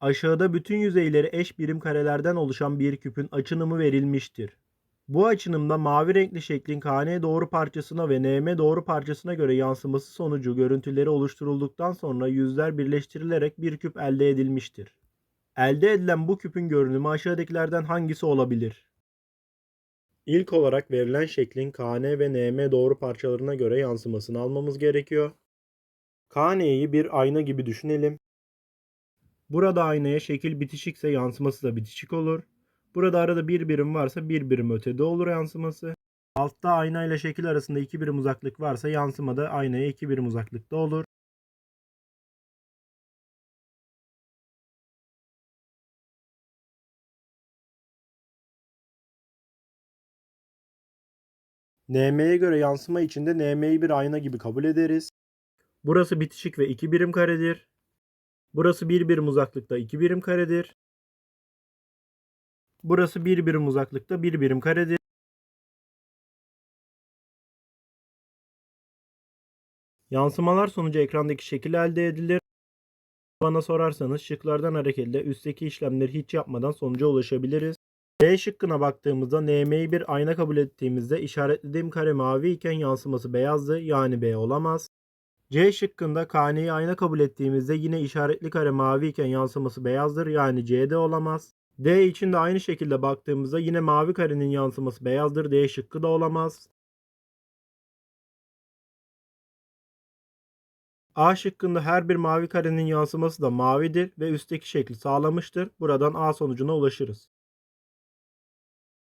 Aşağıda bütün yüzeyleri eş birim karelerden oluşan bir küpün açınımı verilmiştir. Bu açınımda mavi renkli şeklin KN doğru parçasına ve NM doğru parçasına göre yansıması sonucu görüntüleri oluşturulduktan sonra yüzler birleştirilerek bir küp elde edilmiştir. Elde edilen bu küpün görünümü aşağıdakilerden hangisi olabilir? İlk olarak verilen şeklin KN ve NM doğru parçalarına göre yansımasını almamız gerekiyor. KN'yi bir ayna gibi düşünelim. Burada aynaya şekil bitişikse yansıması da bitişik olur. Burada arada bir birim varsa bir birim ötede olur yansıması. Altta ayna ile şekil arasında iki birim uzaklık varsa yansıma da aynaya iki birim uzaklıkta olur. NM'ye göre yansıma içinde NM'yi bir ayna gibi kabul ederiz. Burası bitişik ve iki birim karedir. Burası bir birim uzaklıkta iki birim karedir. Burası bir birim uzaklıkta bir birim karedir. Yansımalar sonucu ekrandaki şekil elde edilir. Bana sorarsanız şıklardan hareketle üstteki işlemleri hiç yapmadan sonuca ulaşabiliriz. B şıkkına baktığımızda NM'yi bir ayna kabul ettiğimizde işaretlediğim kare mavi iken yansıması beyazdı yani B olamaz. C şıkkında KN'yi ayna kabul ettiğimizde yine işaretli kare mavi iken yansıması beyazdır yani C de olamaz. D için de aynı şekilde baktığımızda yine mavi karenin yansıması beyazdır D şıkkı da olamaz. A şıkkında her bir mavi karenin yansıması da mavidir ve üstteki şekli sağlamıştır. Buradan A sonucuna ulaşırız.